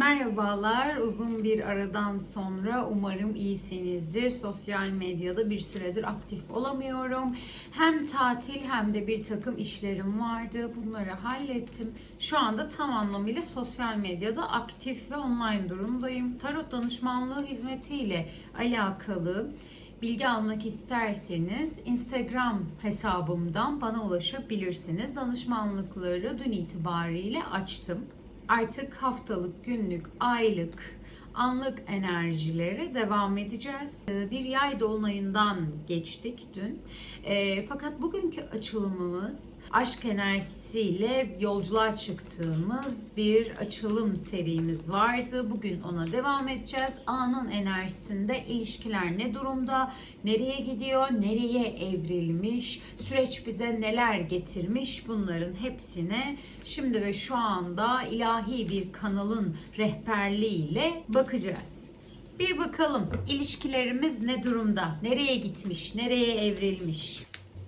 Merhabalar, uzun bir aradan sonra umarım iyisinizdir. Sosyal medyada bir süredir aktif olamıyorum. Hem tatil hem de bir takım işlerim vardı. Bunları hallettim. Şu anda tam anlamıyla sosyal medyada aktif ve online durumdayım. Tarot danışmanlığı hizmetiyle alakalı bilgi almak isterseniz Instagram hesabımdan bana ulaşabilirsiniz. Danışmanlıkları dün itibariyle açtım. Artık haftalık, günlük, aylık, anlık enerjilere devam edeceğiz. Ee, Bir yay dolunayından geçtik dün. Ee, fakat bugünkü açılımımız aşk enerjisiyle yolculuğa çıktığımız bir açılım serimiz vardı. Bugün ona devam edeceğiz. Anın enerjisinde ilişkiler ne durumda, nereye gidiyor, nereye evrilmiş, süreç bize neler getirmiş bunların hepsine şimdi ve şu anda ilahi bir kanalın rehberliğiyle bakacağız. Bir bakalım ilişkilerimiz ne durumda? Nereye gitmiş? Nereye evrilmiş?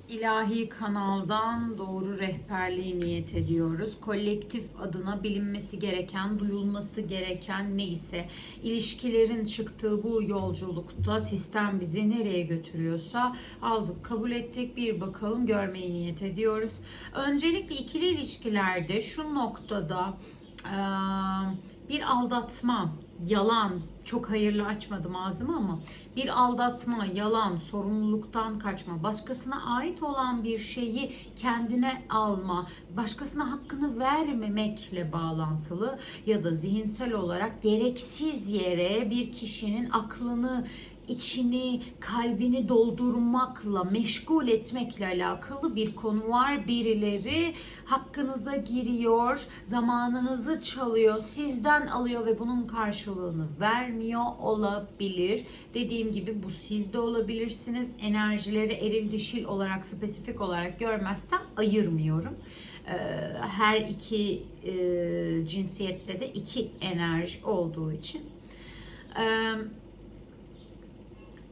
İlahi kanaldan doğru rehberliği niyet ediyoruz. Kolektif adına bilinmesi gereken, duyulması gereken neyse ilişkilerin çıktığı bu yolculukta sistem bizi nereye götürüyorsa aldık, kabul ettik. Bir bakalım görmeyi niyet ediyoruz. Öncelikle ikili ilişkilerde şu noktada eee, bir aldatma, yalan, çok hayırlı açmadım ağzımı ama bir aldatma, yalan, sorumluluktan kaçma, başkasına ait olan bir şeyi kendine alma, başkasına hakkını vermemekle bağlantılı ya da zihinsel olarak gereksiz yere bir kişinin aklını içini, kalbini doldurmakla, meşgul etmekle alakalı bir konu var. Birileri hakkınıza giriyor, zamanınızı çalıyor, sizden alıyor ve bunun karşılığını vermiyor olabilir. Dediğim gibi bu siz de olabilirsiniz. Enerjileri eril dişil olarak, spesifik olarak görmezsem ayırmıyorum. Ee, Her iki e, cinsiyette de iki enerji olduğu için.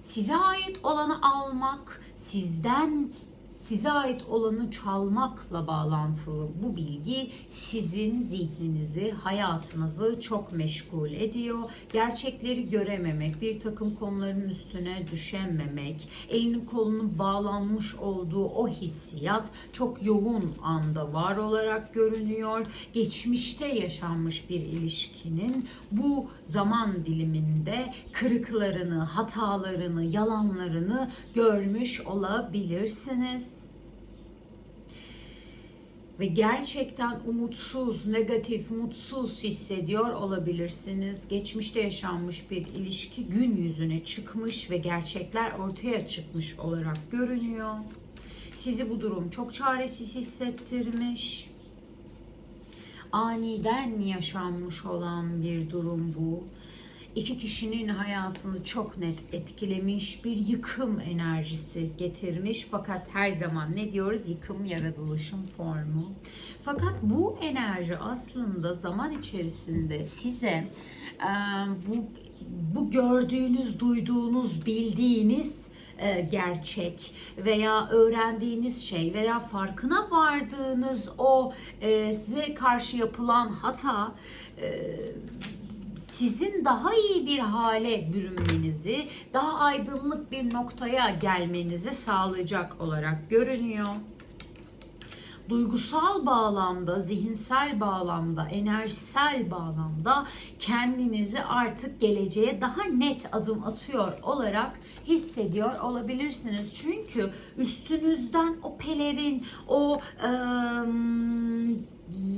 Size ait olanı almak, sizden size ait olanı çalmakla bağlantılı bu bilgi sizin zihninizi, hayatınızı çok meşgul ediyor. Gerçekleri görememek, bir takım konuların üstüne düşememek, elini kolunu bağlanmış olduğu o hissiyat çok yoğun anda var olarak görünüyor. Geçmişte yaşanmış bir ilişkinin bu zaman diliminde kırıklarını, hatalarını, yalanlarını görmüş olabilirsiniz ve gerçekten umutsuz, negatif, mutsuz hissediyor olabilirsiniz. Geçmişte yaşanmış bir ilişki gün yüzüne çıkmış ve gerçekler ortaya çıkmış olarak görünüyor. Sizi bu durum çok çaresiz hissettirmiş. Aniden yaşanmış olan bir durum bu. İki kişinin hayatını çok net etkilemiş, bir yıkım enerjisi getirmiş. Fakat her zaman ne diyoruz? Yıkım yaratılışın formu. Fakat bu enerji aslında zaman içerisinde size e, bu bu gördüğünüz, duyduğunuz, bildiğiniz e, gerçek veya öğrendiğiniz şey veya farkına vardığınız o e, size karşı yapılan hata sizin daha iyi bir hale bürünmenizi, daha aydınlık bir noktaya gelmenizi sağlayacak olarak görünüyor duygusal bağlamda, zihinsel bağlamda, enerjisel bağlamda kendinizi artık geleceğe daha net adım atıyor olarak hissediyor olabilirsiniz. Çünkü üstünüzden o pelerin, o ıı,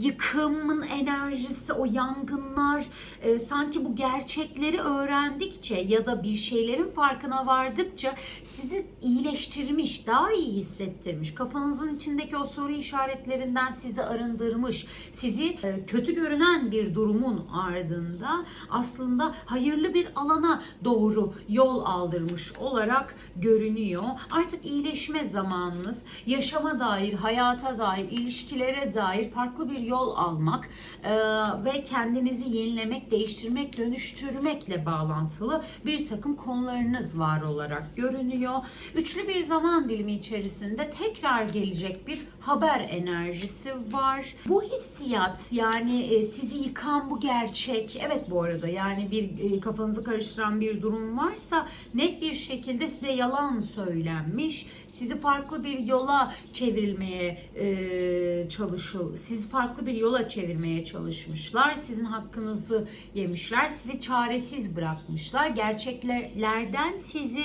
yıkımın enerjisi, o yangınlar e, sanki bu gerçekleri öğrendikçe ya da bir şeylerin farkına vardıkça sizi iyileştirmiş, daha iyi hissettirmiş. Kafanızın içindeki o soru işaretlerinden sizi arındırmış. Sizi e, kötü görünen bir durumun ardında aslında hayırlı bir alana doğru yol aldırmış olarak görünüyor. Artık iyileşme zamanınız, yaşama dair, hayata dair, ilişkilere dair farklı farklı bir yol almak e, ve kendinizi yenilemek, değiştirmek, dönüştürmekle bağlantılı bir takım konularınız var olarak görünüyor. Üçlü bir zaman dilimi içerisinde tekrar gelecek bir haber enerjisi var. Bu hissiyat yani e, sizi yıkan bu gerçek. Evet bu arada yani bir e, kafanızı karıştıran bir durum varsa net bir şekilde size yalan söylenmiş. Sizi farklı bir yola çevrilmeye e, çalışıl. Sizi farklı bir yola çevirmeye çalışmışlar. Sizin hakkınızı yemişler. Sizi çaresiz bırakmışlar. Gerçeklerden sizi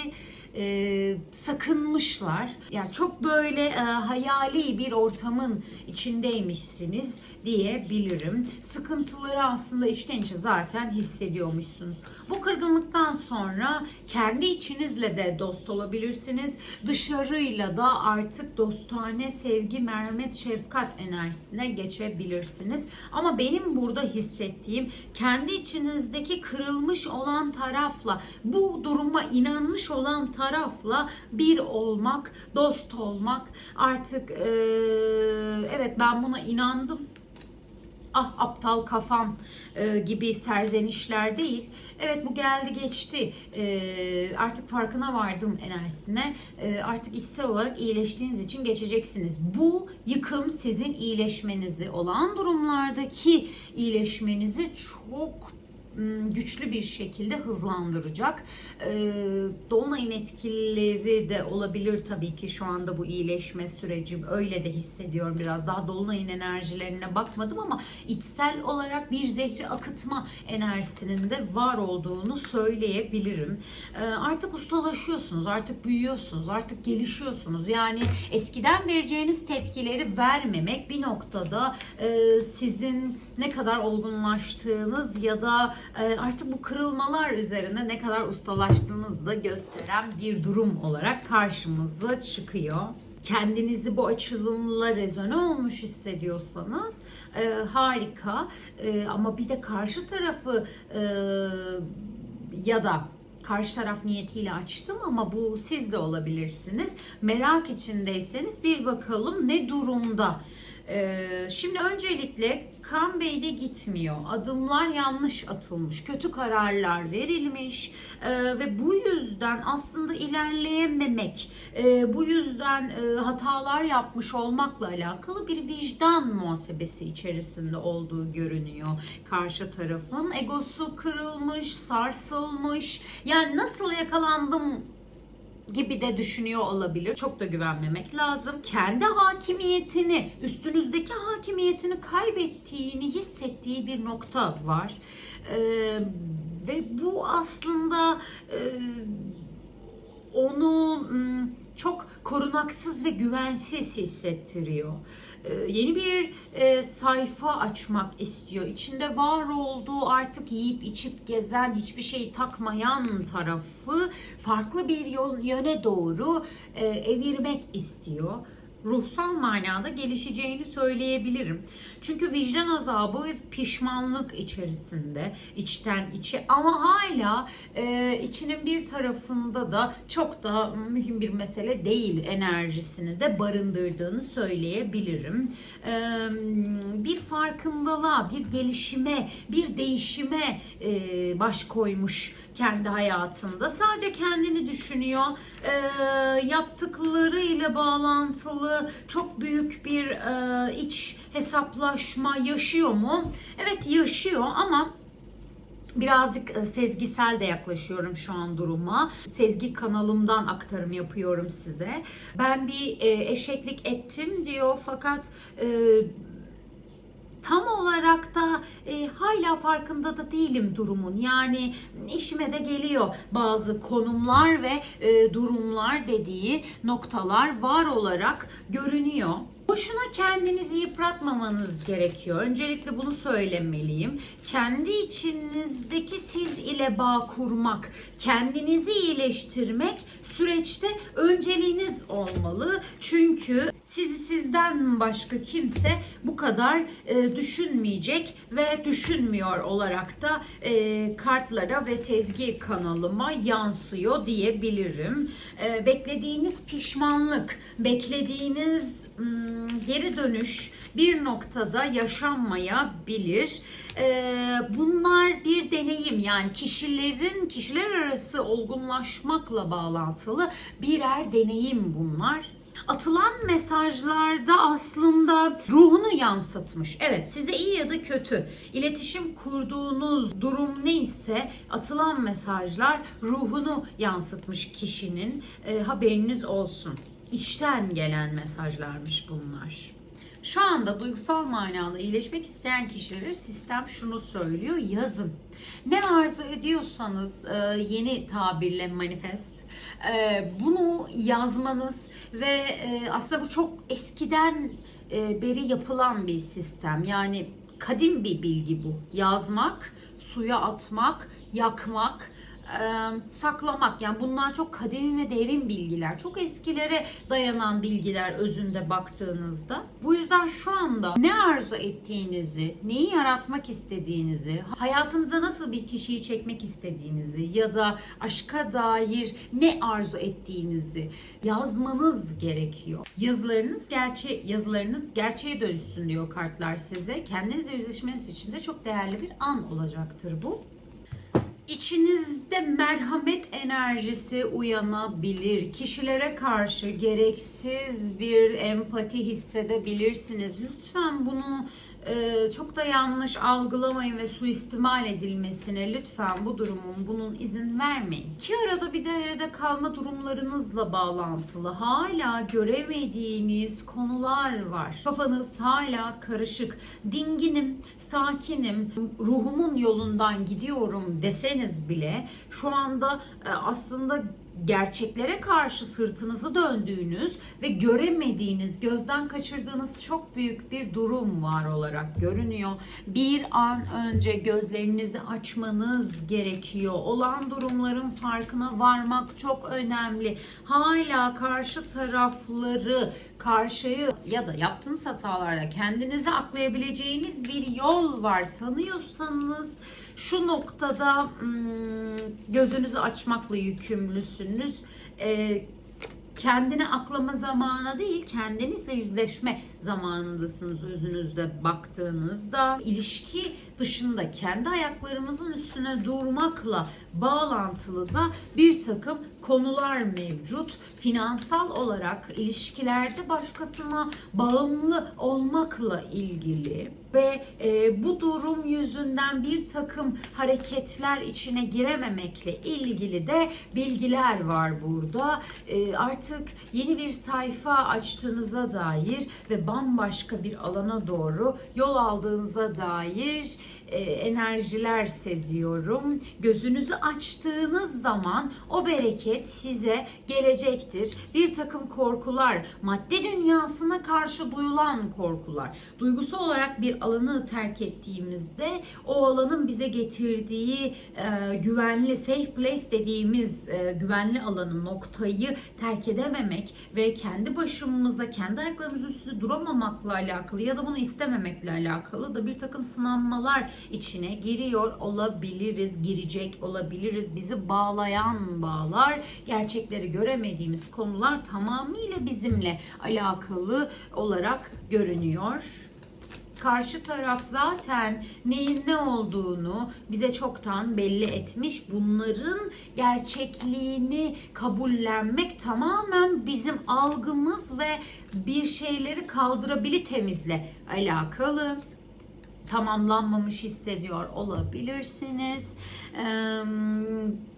e, sakınmışlar. Yani çok böyle e, hayali bir ortamın içindeymişsiniz diyebilirim. Sıkıntıları aslında içten içe zaten hissediyormuşsunuz. Bu kırgınlıktan sonra kendi içinizle de dost olabilirsiniz. Dışarıyla da artık dostane, sevgi, merhamet, şefkat enerjisine geçebilirsiniz. Ama benim burada hissettiğim kendi içinizdeki kırılmış olan tarafla bu duruma inanmış olan tarafla bir olmak, dost olmak artık eee, evet ben buna inandım ah aptal kafam e, gibi serzenişler değil. Evet bu geldi geçti. E, artık farkına vardım enerjisine. E, artık içsel olarak iyileştiğiniz için geçeceksiniz. Bu yıkım sizin iyileşmenizi olan durumlardaki iyileşmenizi çok güçlü bir şekilde hızlandıracak. Ee, Dolunayın etkileri de olabilir tabii ki şu anda bu iyileşme süreci öyle de hissediyorum biraz daha Dolunayın enerjilerine bakmadım ama içsel olarak bir zehri akıtma enerjisinin de var olduğunu söyleyebilirim. Ee, artık ustalaşıyorsunuz, artık büyüyorsunuz, artık gelişiyorsunuz. Yani eskiden vereceğiniz tepkileri vermemek bir noktada e, sizin ne kadar olgunlaştığınız ya da artık bu kırılmalar üzerinde ne kadar ustalaştığınızı da gösteren bir durum olarak karşımıza çıkıyor. Kendinizi bu açılımla rezone olmuş hissediyorsanız e, harika E, ama bir de karşı tarafı e, ya da karşı taraf niyetiyle açtım ama bu siz de olabilirsiniz. Merak içindeyseniz bir bakalım ne durumda. Ee, şimdi öncelikle kan beyde gitmiyor. Adımlar yanlış atılmış. Kötü kararlar verilmiş. Ee, ve bu yüzden aslında ilerleyememek, e, bu yüzden e, hatalar yapmış olmakla alakalı bir vicdan muhasebesi içerisinde olduğu görünüyor. Karşı tarafın egosu kırılmış, sarsılmış. Yani nasıl yakalandım gibi de düşünüyor olabilir. Çok da güvenmemek lazım. Kendi hakimiyetini, üstünüzdeki hakimiyetini kaybettiğini hissettiği bir nokta var. Ee, ve bu aslında e, onu m, çok korunaksız ve güvensiz hissettiriyor. Ee, yeni bir e, sayfa açmak istiyor. İçinde var olduğu artık yiyip içip gezen, hiçbir şeyi takmayan tarafı farklı bir yol, yöne doğru e, evirmek istiyor ruhsal manada gelişeceğini söyleyebilirim. Çünkü vicdan azabı ve pişmanlık içerisinde içten içe ama hala e, içinin bir tarafında da çok da mühim bir mesele değil enerjisini de barındırdığını söyleyebilirim. E, bir farkındalığa, bir gelişime, bir değişime e, baş koymuş kendi hayatında. Sadece kendini düşünüyor. E, yaptıklarıyla bağlantılı çok büyük bir e, iç hesaplaşma yaşıyor mu? Evet yaşıyor ama Birazcık e, sezgisel de yaklaşıyorum şu an duruma. Sezgi kanalımdan aktarım yapıyorum size. Ben bir e, eşeklik ettim diyor fakat e, tam olarak da e, hala farkında da değilim durumun. Yani işime de geliyor bazı konumlar ve e, durumlar dediği noktalar var olarak görünüyor. Boşuna kendinizi yıpratmamanız gerekiyor. Öncelikle bunu söylemeliyim. Kendi içinizdeki siz ile bağ kurmak, kendinizi iyileştirmek süreçte önceliğiniz olmalı. Çünkü sizi sizden başka kimse bu kadar e, düşünmeyecek ve düşünmüyor olarak da e, kartlara ve sezgi kanalıma yansıyor diyebilirim. E, beklediğiniz pişmanlık, beklediğiniz mm, geri dönüş bir noktada yaşanmayabilir. E, bunlar bir deneyim yani kişilerin kişiler arası olgunlaşmakla bağlantılı birer deneyim bunlar. Atılan mesajlarda aslında ruhunu yansıtmış. Evet size iyi ya da kötü iletişim kurduğunuz durum neyse atılan mesajlar ruhunu yansıtmış kişinin e, haberiniz olsun. İçten gelen mesajlarmış bunlar. Şu anda duygusal manada iyileşmek isteyen kişilere sistem şunu söylüyor. Yazın. Ne arzu ediyorsanız e, yeni tabirle manifest e, bunu yazmanız ve e, aslında bu çok eskiden beri yapılan bir sistem. Yani kadim bir bilgi bu. Yazmak, suya atmak, yakmak, e, saklamak yani bunlar çok kadim ve derin bilgiler. Çok eskilere dayanan bilgiler özünde baktığınızda. Bu yüzden şu anda ne arzu ettiğinizi, neyi yaratmak istediğinizi, hayatınıza nasıl bir kişiyi çekmek istediğinizi ya da aşka dair ne arzu ettiğinizi yazmanız gerekiyor. Yazılarınız gerçe yazılarınız gerçeğe dönüşsün diyor kartlar size. Kendinizle yüzleşmeniz için de çok değerli bir an olacaktır bu. İçinizde merhamet enerjisi uyanabilir. Kişilere karşı gereksiz bir empati hissedebilirsiniz. Lütfen bunu e, çok da yanlış algılamayın ve suistimal edilmesine lütfen bu durumun bunun izin vermeyin. Ki arada bir dairede kalma durumlarınızla bağlantılı hala göremediğiniz konular var. Kafanız hala karışık. Dinginim, sakinim, ruhumun yolundan gidiyorum deseniz bile şu anda e, aslında gerçeklere karşı sırtınızı döndüğünüz ve göremediğiniz, gözden kaçırdığınız çok büyük bir durum var olarak görünüyor. Bir an önce gözlerinizi açmanız gerekiyor. Olan durumların farkına varmak çok önemli. Hala karşı tarafları, karşıyı ya da yaptığınız hatalarda kendinizi aklayabileceğiniz bir yol var sanıyorsanız şu noktada gözünüzü açmakla yükümlüsünüz. Ee, kendini aklama zamanı değil, kendinizle yüzleşme zamanındasınız özünüzde baktığınızda. ilişki dışında kendi ayaklarımızın üstüne durmakla bağlantılı da bir takım konular mevcut. Finansal olarak ilişkilerde başkasına bağımlı olmakla ilgili ve e, bu durum yüzünden bir takım hareketler içine girememekle ilgili de bilgiler var burada. E, artık yeni bir sayfa açtığınıza dair ve bambaşka bir alana doğru yol aldığınıza dair e, enerjiler seziyorum. Gözünüzü açtığınız zaman o bereket size gelecektir. Bir takım korkular, madde dünyasına karşı duyulan korkular. Duygusu olarak bir alanı terk ettiğimizde o alanın bize getirdiği e, güvenli safe place dediğimiz e, güvenli alanı noktayı terk edememek ve kendi başımıza kendi ayaklarımızın üstünde duramamakla alakalı ya da bunu istememekle alakalı da bir takım sınanmalar içine giriyor olabiliriz, girecek olabiliriz. Bizi bağlayan bağlar, gerçekleri göremediğimiz konular tamamıyla bizimle alakalı olarak görünüyor. Karşı taraf zaten neyin ne olduğunu bize çoktan belli etmiş. Bunların gerçekliğini kabullenmek tamamen bizim algımız ve bir şeyleri kaldırabilitemizle alakalı tamamlanmamış hissediyor olabilirsiniz.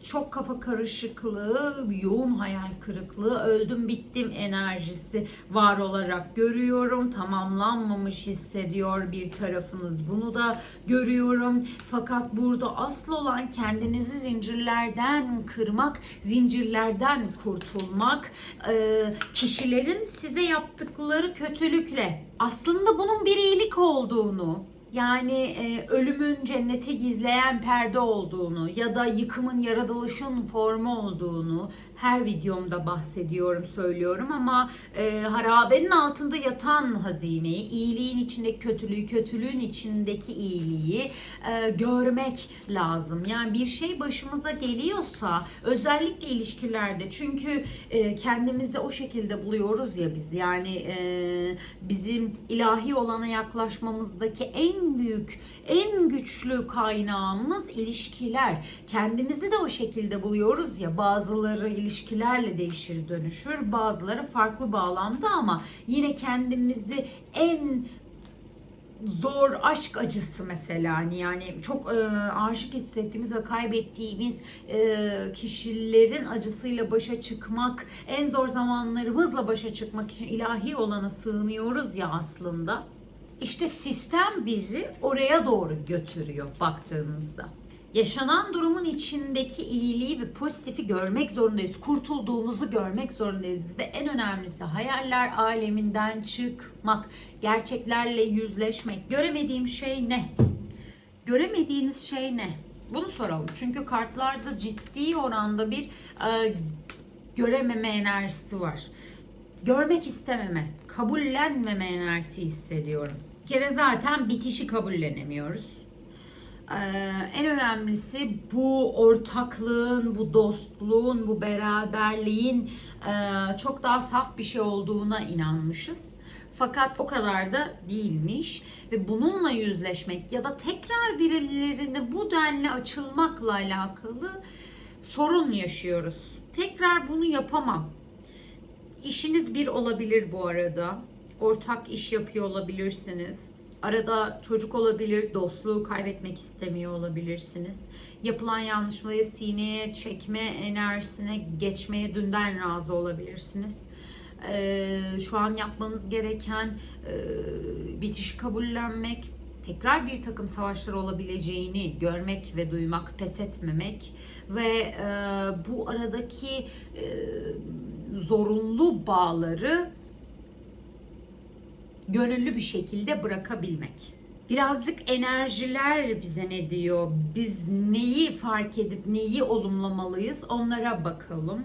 Çok kafa karışıklığı, yoğun hayal kırıklığı, öldüm bittim enerjisi var olarak görüyorum. Tamamlanmamış hissediyor bir tarafınız. Bunu da görüyorum. Fakat burada asıl olan kendinizi zincirlerden kırmak, zincirlerden kurtulmak, ee, kişilerin size yaptıkları kötülükle aslında bunun bir iyilik olduğunu Yani e, ölümün cenneti gizleyen perde olduğunu ya da yıkımın yaratılışın formu olduğunu her videomda bahsediyorum, söylüyorum ama e, harabenin altında yatan hazineyi, iyiliğin içindeki kötülüğü, kötülüğün içindeki iyiliği e, görmek lazım. Yani bir şey başımıza geliyorsa özellikle ilişkilerde çünkü e, kendimizi o şekilde buluyoruz ya biz yani e, bizim ilahi olana yaklaşmamızdaki en büyük, en güçlü kaynağımız ilişkiler. Kendimizi de o şekilde buluyoruz ya bazıları ilişkilerle değişir dönüşür bazıları farklı bağlamda ama yine kendimizi en zor aşk acısı mesela hani yani çok e, aşık hissettiğimiz ve kaybettiğimiz e, kişilerin acısıyla başa çıkmak en zor zamanlarımızla başa çıkmak için ilahi olana sığınıyoruz ya aslında. İşte sistem bizi oraya doğru götürüyor baktığımızda. Yaşanan durumun içindeki iyiliği ve pozitifi görmek zorundayız. Kurtulduğumuzu görmek zorundayız. Ve en önemlisi hayaller aleminden çıkmak. Gerçeklerle yüzleşmek. Göremediğim şey ne? Göremediğiniz şey ne? Bunu soralım. Çünkü kartlarda ciddi oranda bir e, görememe enerjisi var. Görmek istememe, kabullenmeme enerjisi hissediyorum. Bir kere zaten bitişi kabullenemiyoruz. Ee, en önemlisi bu ortaklığın, bu dostluğun, bu beraberliğin e, çok daha saf bir şey olduğuna inanmışız. Fakat o kadar da değilmiş ve bununla yüzleşmek ya da tekrar birilerine bu denli açılmakla alakalı sorun yaşıyoruz. Tekrar bunu yapamam. İşiniz bir olabilir bu arada. Ortak iş yapıyor olabilirsiniz. Arada çocuk olabilir, dostluğu kaybetmek istemiyor olabilirsiniz. Yapılan yanlışlığı sineye çekme enerjisine geçmeye dünden razı olabilirsiniz. Ee, şu an yapmanız gereken e, bitişi kabullenmek, tekrar bir takım savaşlar olabileceğini görmek ve duymak, pes etmemek ve e, bu aradaki e, zorunlu bağları gönüllü bir şekilde bırakabilmek. Birazcık enerjiler bize ne diyor? Biz neyi fark edip neyi olumlamalıyız? Onlara bakalım.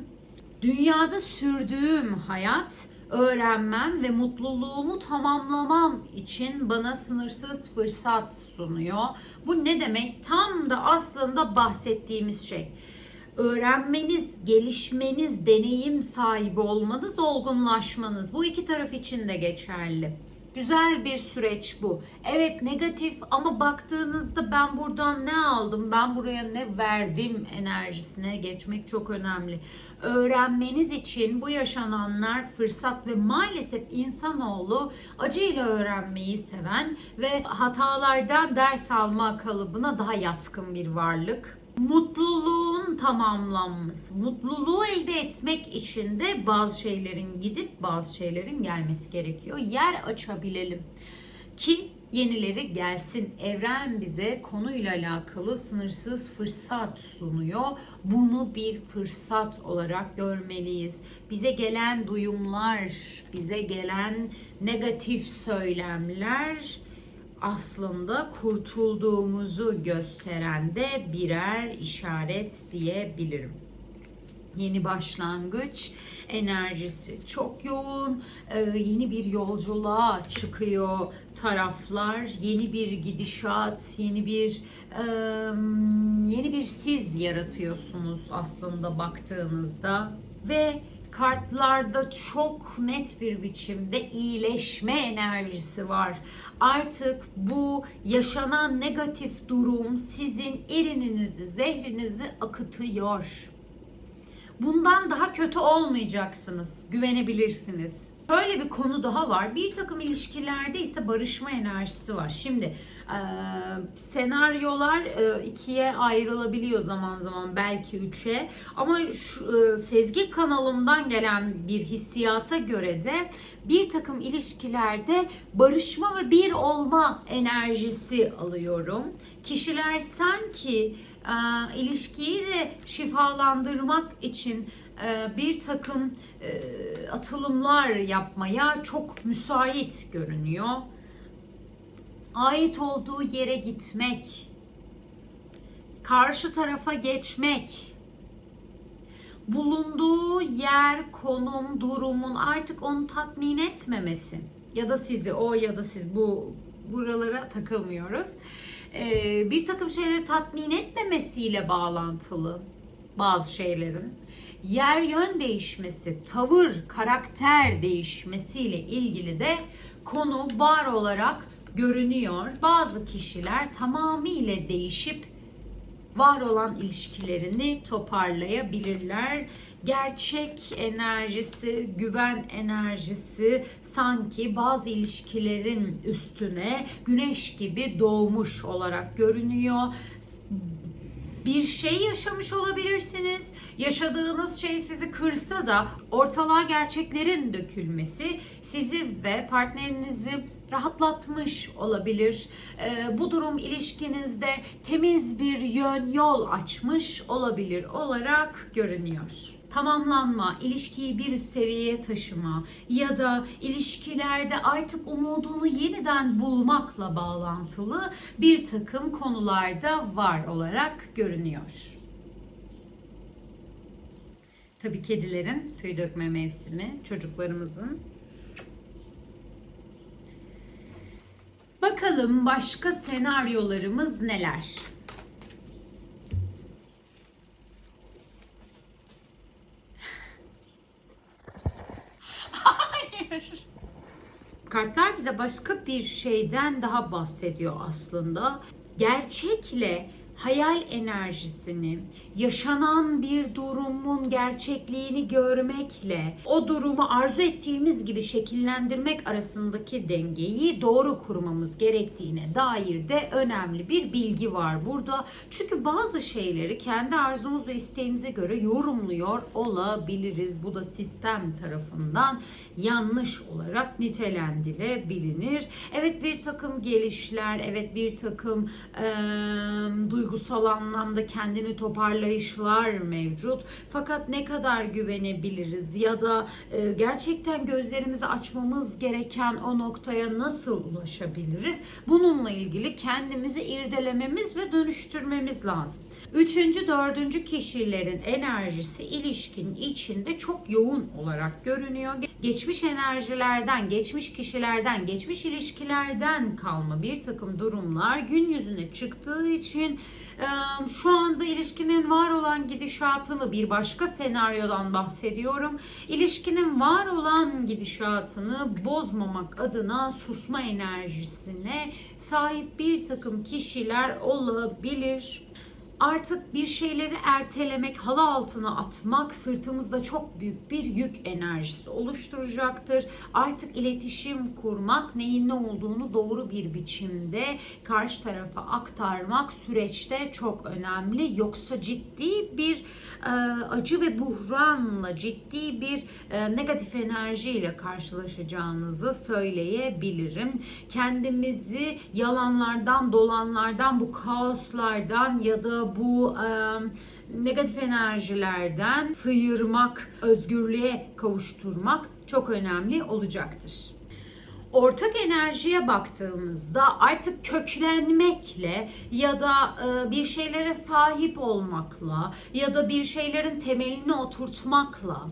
Dünyada sürdüğüm hayat öğrenmem ve mutluluğumu tamamlamam için bana sınırsız fırsat sunuyor. Bu ne demek? Tam da aslında bahsettiğimiz şey öğrenmeniz, gelişmeniz, deneyim sahibi olmanız, olgunlaşmanız. Bu iki taraf için de geçerli. Güzel bir süreç bu. Evet negatif ama baktığınızda ben buradan ne aldım, ben buraya ne verdim enerjisine geçmek çok önemli. Öğrenmeniz için bu yaşananlar fırsat ve maalesef insanoğlu acıyla öğrenmeyi seven ve hatalardan ders alma kalıbına daha yatkın bir varlık mutluluğun tamamlanması, mutluluğu elde etmek için de bazı şeylerin gidip bazı şeylerin gelmesi gerekiyor. Yer açabilelim ki yenileri gelsin. Evren bize konuyla alakalı sınırsız fırsat sunuyor. Bunu bir fırsat olarak görmeliyiz. Bize gelen duyumlar, bize gelen negatif söylemler aslında kurtulduğumuzu gösteren de birer işaret diyebilirim. Yeni başlangıç enerjisi çok yoğun. Ee, yeni bir yolculuğa çıkıyor taraflar. Yeni bir gidişat, yeni bir e, yeni bir siz yaratıyorsunuz aslında baktığınızda ve kartlarda çok net bir biçimde iyileşme enerjisi var. Artık bu yaşanan negatif durum sizin irininizi, zehrinizi akıtıyor. Bundan daha kötü olmayacaksınız. Güvenebilirsiniz. Şöyle bir konu daha var. Bir takım ilişkilerde ise barışma enerjisi var. Şimdi e, senaryolar e, ikiye ayrılabiliyor zaman zaman belki üçe. Ama şu, e, sezgi kanalımdan gelen bir hissiyata göre de bir takım ilişkilerde barışma ve bir olma enerjisi alıyorum. Kişiler sanki e, ilişkiyi de şifalandırmak için e, bir takım e, atılımlar yapmaya çok müsait görünüyor. ait olduğu yere gitmek, karşı tarafa geçmek, bulunduğu yer, konum, durumun artık onu tatmin etmemesi ya da sizi o ya da siz bu buralara takılmıyoruz. Ee, bir takım şeyleri tatmin etmemesiyle bağlantılı bazı şeylerin yer yön değişmesi, tavır, karakter değişmesiyle ilgili de konu var olarak görünüyor. Bazı kişiler tamamıyla değişip var olan ilişkilerini toparlayabilirler. Gerçek enerjisi, güven enerjisi sanki bazı ilişkilerin üstüne güneş gibi doğmuş olarak görünüyor bir şey yaşamış olabilirsiniz. Yaşadığınız şey sizi kırsa da ortalığa gerçeklerin dökülmesi sizi ve partnerinizi rahatlatmış olabilir. Ee, bu durum ilişkinizde temiz bir yön yol açmış olabilir olarak görünüyor tamamlanma, ilişkiyi bir üst seviyeye taşıma ya da ilişkilerde artık umudunu yeniden bulmakla bağlantılı bir takım konularda var olarak görünüyor. Tabii kedilerin tüy dökme mevsimi, çocuklarımızın. Bakalım başka senaryolarımız neler? Kartlar bize başka bir şeyden daha bahsediyor aslında. Gerçekle hayal enerjisini, yaşanan bir durumun gerçekliğini görmekle o durumu arzu ettiğimiz gibi şekillendirmek arasındaki dengeyi doğru kurmamız gerektiğine dair de önemli bir bilgi var burada. Çünkü bazı şeyleri kendi arzumuz ve isteğimize göre yorumluyor olabiliriz. Bu da sistem tarafından yanlış olarak nitelendirilebilir. Evet bir takım gelişler, evet bir takım e, duygusal anlamda kendini toparlayışlar mevcut. Fakat ne kadar güvenebiliriz ya da e, gerçekten gözlerimizi açmamız gereken o noktaya nasıl ulaşabiliriz? Bununla ilgili kendimizi irdelememiz ve dönüştürmemiz lazım. Üçüncü, dördüncü kişilerin enerjisi ilişkinin içinde çok yoğun olarak görünüyor. Geçmiş enerjilerden, geçmiş kişilerden, geçmiş ilişkilerden kalma bir takım durumlar gün yüzüne çıktığı için şu anda ilişkinin var olan gidişatını bir başka senaryodan bahsediyorum. İlişkinin var olan gidişatını bozmamak adına susma enerjisine sahip bir takım kişiler olabilir artık bir şeyleri ertelemek, halı altına atmak sırtımızda çok büyük bir yük enerjisi oluşturacaktır. Artık iletişim kurmak, neyin ne olduğunu doğru bir biçimde karşı tarafa aktarmak süreçte çok önemli. Yoksa ciddi bir e, acı ve buhranla, ciddi bir e, negatif enerjiyle karşılaşacağınızı söyleyebilirim. Kendimizi yalanlardan, dolanlardan, bu kaoslardan ya da bu negatif enerjilerden sıyırmak, özgürlüğe kavuşturmak çok önemli olacaktır ortak enerjiye baktığımızda artık köklenmekle ya da e, bir şeylere sahip olmakla ya da bir şeylerin temelini oturtmakla,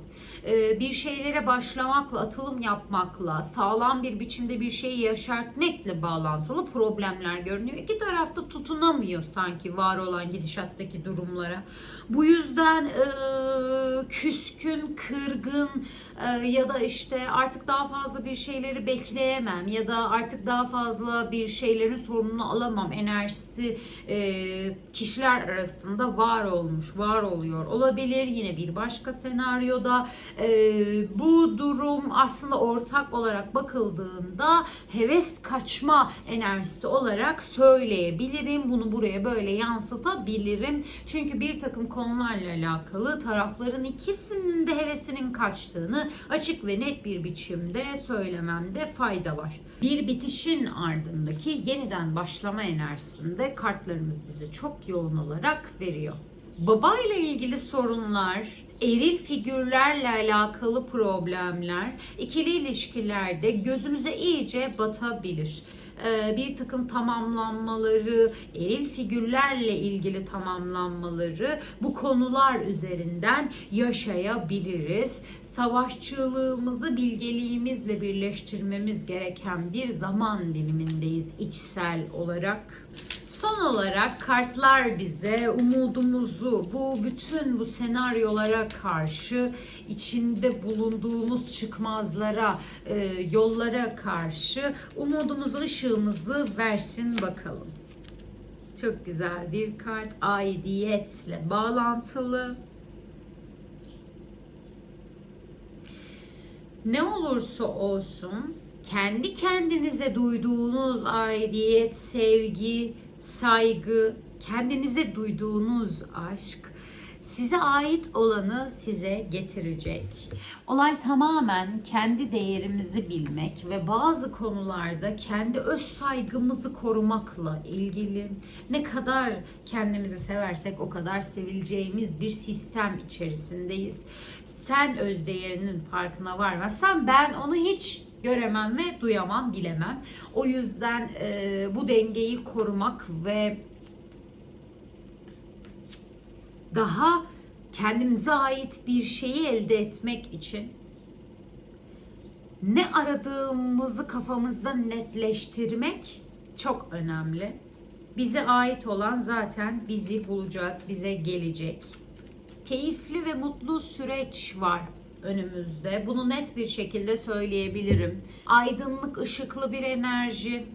e, bir şeylere başlamakla, atılım yapmakla, sağlam bir biçimde bir şeyi yaşartmakla bağlantılı problemler görünüyor. İki tarafta tutunamıyor sanki var olan gidişattaki durumlara. Bu yüzden e, küskün, kırgın ya da işte artık daha fazla bir şeyleri bekleyen ilerleyemem ya da artık daha fazla bir şeylerin sorumluluğunu alamam enerjisi e, kişiler arasında var olmuş, var oluyor olabilir. Yine bir başka senaryoda e, bu durum aslında ortak olarak bakıldığında heves kaçma enerjisi olarak söyleyebilirim. Bunu buraya böyle yansıtabilirim. Çünkü bir takım konularla alakalı tarafların ikisinin de hevesinin kaçtığını açık ve net bir biçimde söylememde fayda fayda var. Bir bitişin ardındaki yeniden başlama enerjisinde kartlarımız bize çok yoğun olarak veriyor. Baba ile ilgili sorunlar, eril figürlerle alakalı problemler ikili ilişkilerde gözümüze iyice batabilir. E, bir takım tamamlanmaları, eril figürlerle ilgili tamamlanmaları bu konular üzerinden yaşayabiliriz. Savaşçılığımızı bilgeliğimizle birleştirmemiz gereken bir zaman dilimindeyiz içsel olarak. Son olarak kartlar bize umudumuzu bu bütün bu senaryolara karşı içinde bulunduğumuz çıkmazlara, e, yollara karşı umudumuzu, ışığımızı versin bakalım. Çok güzel bir kart aidiyetle bağlantılı. Ne olursa olsun kendi kendinize duyduğunuz aidiyet, sevgi, saygı, kendinize duyduğunuz aşk size ait olanı size getirecek. Olay tamamen kendi değerimizi bilmek ve bazı konularda kendi öz saygımızı korumakla ilgili. Ne kadar kendimizi seversek o kadar sevileceğimiz bir sistem içerisindeyiz. Sen öz değerinin farkına varmazsan ben onu hiç göremem ve duyamam, bilemem. O yüzden e, bu dengeyi korumak ve daha kendimize ait bir şeyi elde etmek için ne aradığımızı kafamızda netleştirmek çok önemli. Bize ait olan zaten bizi bulacak, bize gelecek. Keyifli ve mutlu süreç var önümüzde. Bunu net bir şekilde söyleyebilirim. Aydınlık, ışıklı bir enerji,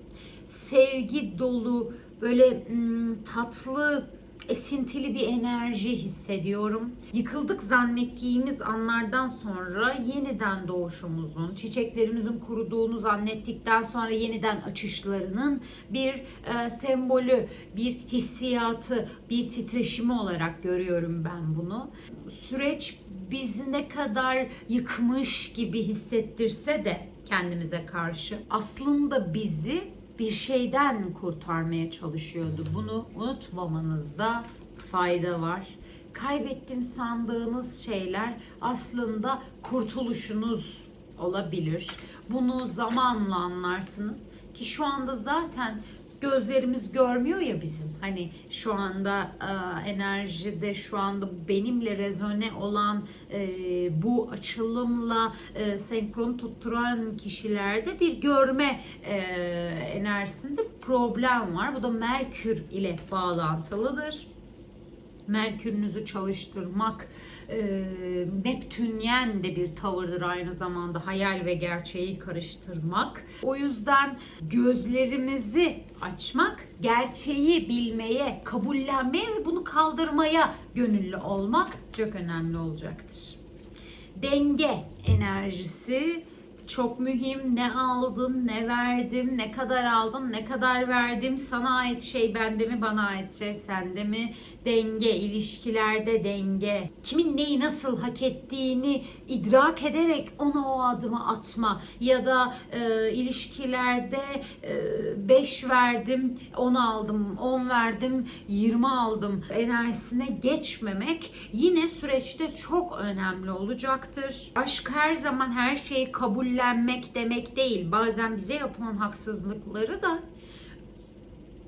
sevgi dolu, böyle hmm, tatlı, esintili bir enerji hissediyorum. Yıkıldık zannettiğimiz anlardan sonra yeniden doğuşumuzun, çiçeklerimizin kuruduğunu zannettikten sonra yeniden açışlarının bir e, sembolü, bir hissiyatı, bir titreşimi olarak görüyorum ben bunu. Süreç bizi ne kadar yıkmış gibi hissettirse de kendimize karşı aslında bizi bir şeyden kurtarmaya çalışıyordu. Bunu unutmamanızda fayda var. Kaybettim sandığınız şeyler aslında kurtuluşunuz olabilir. Bunu zamanla anlarsınız ki şu anda zaten gözlerimiz görmüyor ya bizim. Hani şu anda e, enerjide şu anda benimle rezone olan e, bu açılımla e, senkron tutturan kişilerde bir görme e, enerjisinde problem var. Bu da Merkür ile bağlantılıdır. Merkürünüzü çalıştırmak e, Neptünyen de bir tavırdır aynı zamanda hayal ve gerçeği karıştırmak. O yüzden gözlerimizi açmak, gerçeği bilmeye, kabullenmeye ve bunu kaldırmaya gönüllü olmak çok önemli olacaktır. Denge enerjisi çok mühim. Ne aldım, ne verdim, ne kadar aldım, ne kadar verdim. Sana ait şey bende mi, bana ait şey sende mi? Denge, ilişkilerde denge. Kimin neyi nasıl hak ettiğini idrak ederek ona o adımı atma. Ya da e, ilişkilerde 5 e, verdim, 10 aldım, 10 verdim, 20 aldım enerjisine geçmemek yine süreçte çok önemli olacaktır. Aşk her zaman her şeyi kabul kabullenmek demek değil. Bazen bize yapılan haksızlıkları da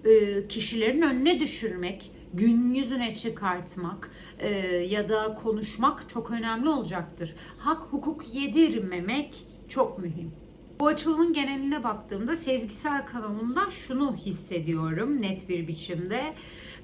e, kişilerin önüne düşürmek, gün yüzüne çıkartmak e, ya da konuşmak çok önemli olacaktır. Hak hukuk yedirmemek çok mühim. Bu açılımın geneline baktığımda sezgisel kanalımda şunu hissediyorum net bir biçimde.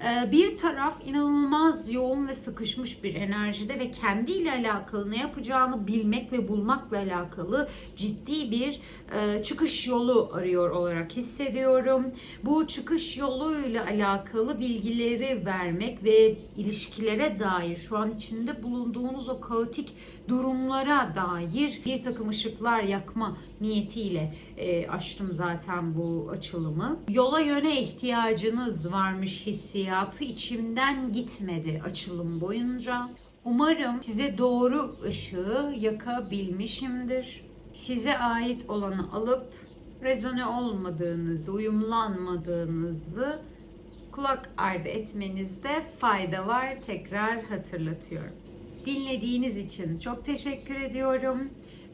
Ee, bir taraf inanılmaz yoğun ve sıkışmış bir enerjide ve kendiyle alakalı ne yapacağını bilmek ve bulmakla alakalı ciddi bir e, çıkış yolu arıyor olarak hissediyorum. Bu çıkış yoluyla alakalı bilgileri vermek ve ilişkilere dair şu an içinde bulunduğunuz o kaotik durumlara dair bir takım ışıklar yakma niyetiyle e, açtım zaten bu açılımı. Yola yöne ihtiyacınız varmış hissiyatı içimden gitmedi açılım boyunca. Umarım size doğru ışığı yakabilmişimdir. Size ait olanı alıp rezone olmadığınızı, uyumlanmadığınızı kulak ardı etmenizde fayda var. Tekrar hatırlatıyorum. Dinlediğiniz için çok teşekkür ediyorum.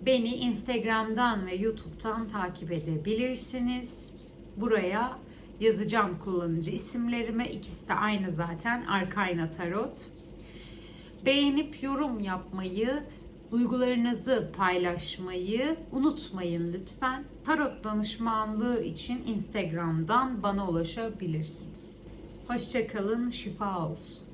Beni Instagram'dan ve YouTube'dan takip edebilirsiniz. buraya yazacağım kullanıcı isimlerimi. İkisi de aynı zaten. Arkayna Tarot. Beğenip yorum yapmayı, duygularınızı paylaşmayı unutmayın lütfen. Tarot danışmanlığı için Instagram'dan bana ulaşabilirsiniz. Hoşçakalın, şifa olsun.